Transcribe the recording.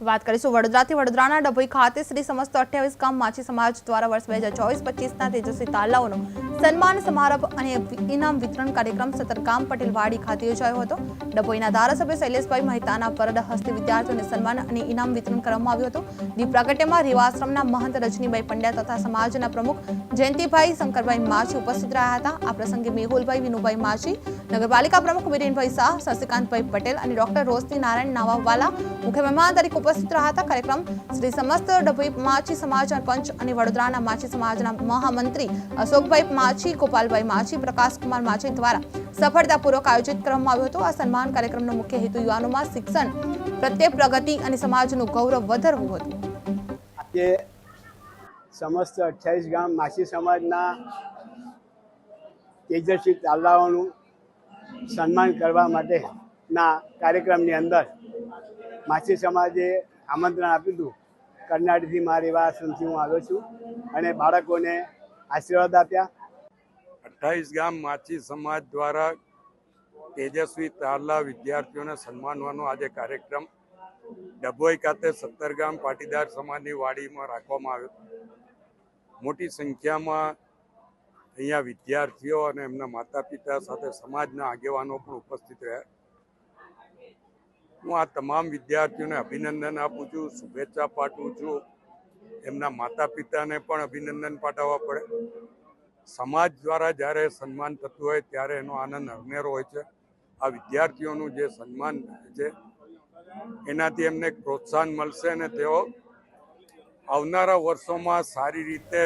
વાત કરીશું વડોદરાથી. વડોદરાના ડભોઈ ખાતે શ્રી સમસ્ત અઠ્યાવીસ ગામ માછી સમાજ દ્વારા વર્ષ બે હજાર ચોવીસ પચીસના તેજસ્વી તાલાઓનો સન્માન સમારંભ અને ઇનામ વિતરણ કાર્યક્રમ સતરગામ પટેલવાડી ખાતે યોજાયો હતો. ડભોઈના ધારાસભ્ય શૈલેષભાઈ મહેતાના પરડ હસ્તે વિદ્યાર્થીઓને સન્માન અને ઇનામ વિતરણ કરવામાં આવ્યું હતું. દીપ રેવાશ્રમના મહંત રજનીભાઈ પંડ્યા તથા સમાજના પ્રમુખ જયંતિભાઈ શંકરભાઈ માછી ઉપસ્થિત રહ્યા હતા. આ પ્રસંગે મેહુલભાઈ, વિનુભાઈ માછી, નગરપાલિકા પ્રમુખ વિરેનભાઈ શાહ શશિકાંતભાઈ પટેલ અને ડોક્ટર રોશની નારાયણ નાવાવાલા મુખ્ય મહેમાન તરીકે ઉપસ્થિત રહ્યા હતા. કાર્યક્રમ શ્રી સમસ્ત ડભોઈ માછી સમાજના પંચ અને વડોદરાના માછી સમાજના મહામંત્રી અશોકભાઈ માછી, ગોપાલભાઈ માછી, પ્રકાશકુમાર માછી દ્વારા સફળતાપૂર્વક આયોજિત કરવામાં આવ્યું હતું. આ સન્માન કાર્યક્રમનો મુખ્ય હેતુ યુવાનોમાં શિક્ષણ પ્રત્યે પ્રગતિ અને સમાજનું ગૌરવ વધારવું હતું. આજે સમસ્ત અઠ્યાવીસ ગામ માછી સમાજના તેજસ્વી તાલાઓનું સન્માન કરવા માટેના કાર્યક્રમની અંદર માછી સમાજે આમંત્રણ આપ્યું હતું. કર્ણાટકથી મારી વાસણથી હું આવ્યો છું અને બાળકોને આશીર્વાદ આપ્યા. અઠ્ઠાવીસ ગામ માછી સમાજ દ્વારા તેજસ્વી તારલા વિદ્યાર્થીઓને સન્માનવાનો આજે કાર્યક્રમ ડભોઈ ખાતે સત્તર ગામ પાટીદાર સમાજની વાડીમાં રાખવામાં આવ્યો. મોટી સંખ્યામાં અહીંયા વિદ્યાર્થીઓ અને એમના માતા પિતા સાથે સમાજના આગેવાનો પણ ઉપસ્થિત રહ્યા. હું આ તમામ વિદ્યાર્થીઓને અભિનંદન આપું છું, શુભેચ્છા પાઠવું છું. એમના માતા પિતાને પણ અભિનંદન પાઠવવા પડે. સમાજ દ્વારા જ્યારે સન્માન થતું હોય ત્યારે એનો આનંદ અનેરો હોય છે. આ વિદ્યાર્થીઓનું જે સન્માન છે, એનાથી એમને પ્રોત્સાહન મળશે અને તેઓ આવનારા વર્ષોમાં સારી રીતે